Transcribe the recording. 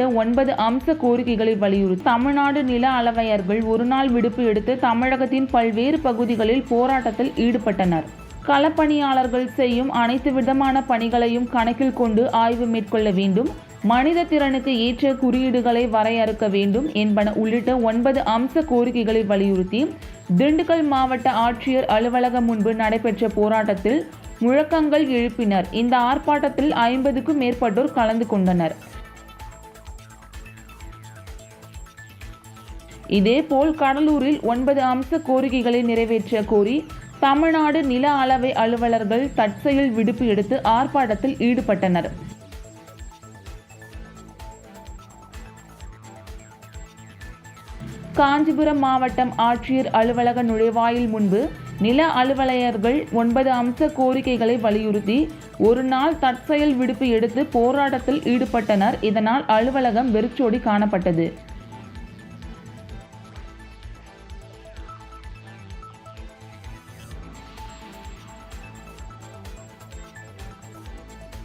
குறித்த ஒன்பது அம்ச கோரிக்கைகளை வலியுறுத்தி தமிழ்நாடு நில அளவையர்கள் ஒருநாள் விடுப்பு எடுத்து தமிழகத்தின் பல்வேறு பகுதிகளில் போராட்டத்தில் ஈடுபட்டனர். களப்பணியாளர்கள் செய்யும் அனைத்து விதமான பணிகளையும் கணக்கில் கொண்டு ஆய்வு மேற்கொள்ள வேண்டும். மனித திறனுக்கு ஏற்ற குறியீடுகளை வரையறுக்க வேண்டும் என்பன உள்ளிட்ட ஒன்பது அம்ச கோரிக்கைகளை வலியுறுத்தி திண்டுக்கல் மாவட்ட ஆட்சியர் அலுவலகம் முன்பு நடைபெற்ற போராட்டத்தில் முழக்கங்கள் எழுப்பினர். இந்த ஆர்ப்பாட்டத்தில் ஐம்பதுக்கும் மேற்பட்டோர் கலந்து கொண்டனர். இதேபோல் கடலூரில் ஒன்பது அம்ச கோரிக்கைகளை நிறைவேற்ற கோரி தமிழ்நாடு நில அளவை அலுவலர்கள் தற்செயல் விடுப்பு எடுத்து ஆர்ப்பாட்டத்தில் ஈடுபட்டனர். காஞ்சிபுரம் மாவட்டம் ஆட்சியர் அலுவலக நுழைவாயில் முன்பு நில அலுவலர்கள் ஒன்பது அம்ச கோரிக்கைகளை வலியுறுத்தி ஒரு நாள் தற்செயல் விடுப்பு எடுத்து போராட்டத்தில் ஈடுபட்டனர். இதனால் அலுவலகம் வெறிச்சோடி காணப்பட்டது.